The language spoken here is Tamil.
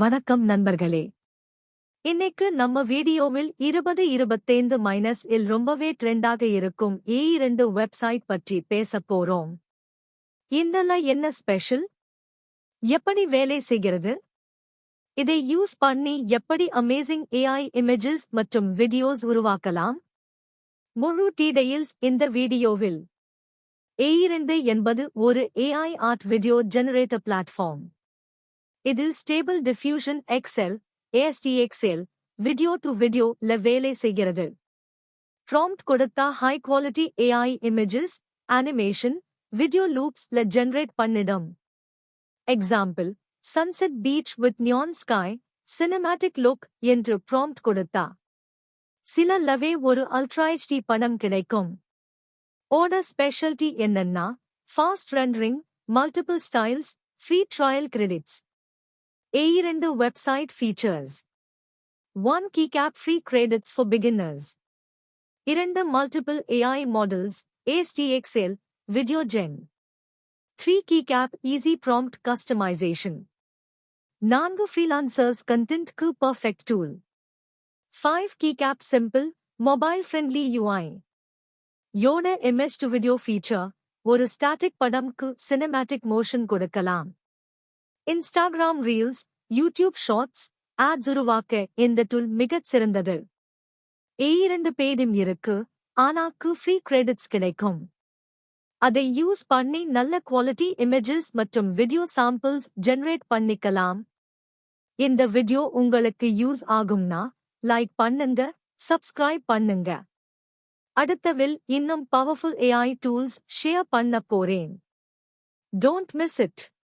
வணக்கம் நண்பர்களே. இன்னைக்கு நம்ம வீடியோவில் இருபது இருபத்தைந்து மைனஸ் இல் ரொம்பவே ட்ரெண்டாக இருக்கும் ஏ இரண்டு வெப்சைட் பற்றி பேசப் போறோம். இந்தல என்ன ஸ்பெஷல் எப்படி வேலை செய்கிறது? இதை யூஸ் பண்ணி எப்படி அமேசிங் ஏஐ இமேஜஸ் மற்றும் வீடியோஸ் உருவாக்கலாம்? முழு டீடைல்ஸ் இந்த வீடியோவில். ஏ இரண்டு என்பது ஒரு AI art video generator platform இதில் stable diffusion XL ASDXL video to video ல வேலை செய்கிறது. ப்ராம்ப்ட் கொடுத்தா high quality AI images animation video loops ல ஜென்ரேட் பண்ணிடும். Example sunset beach with neon sky cinematic look என்று ப்ராம்ப்ட் கொடுத்தா. சில லவே ஒரு அல்ட்ரா ஹெச்டி படம் கிடைக்கும். ஓட ஸ்பெஷாலிட்டி என்னன்னா fast rendering multiple styles free trial credits A2 website features 1 keycap free credits for beginners. இரண்டு multiple AI models, ASTXL, VideoGen. 3 keycap easy prompt customization. 4 freelancers content ku perfect tool. 5 keycap simple, mobile friendly UI. யோட image to video feature, ஒரு static படம்க்கு cinematic motion கொடுக்கலாம். Instagram reels YouTube shorts ads உருவாக்க இந்த டூல் மிகச் சிறந்தது. ஏ இரண்டு பேடும் இருக்கு ஆனாக்கு ஃப்ரீ கிரெடிட்ஸ் கிடைக்கும். அதை யூஸ் பண்ணி நல்ல குவாலிட்டி இமேஜஸ் மற்றும் வீடியோ சாம்பிள்ஸ் ஜெனரேட் பண்ணிக்கலாம். இந்த வீடியோ உங்களுக்கு யூஸ் ஆகும்னா லைக் பண்ணுங்க சப்ஸ்கிரைப் பண்ணுங்க. அடுத்தவில் இன்னும் பவர்ஃபுல் ஏஐ டூல்ஸ் ஷேர் பண்ண போறேன். Don't miss it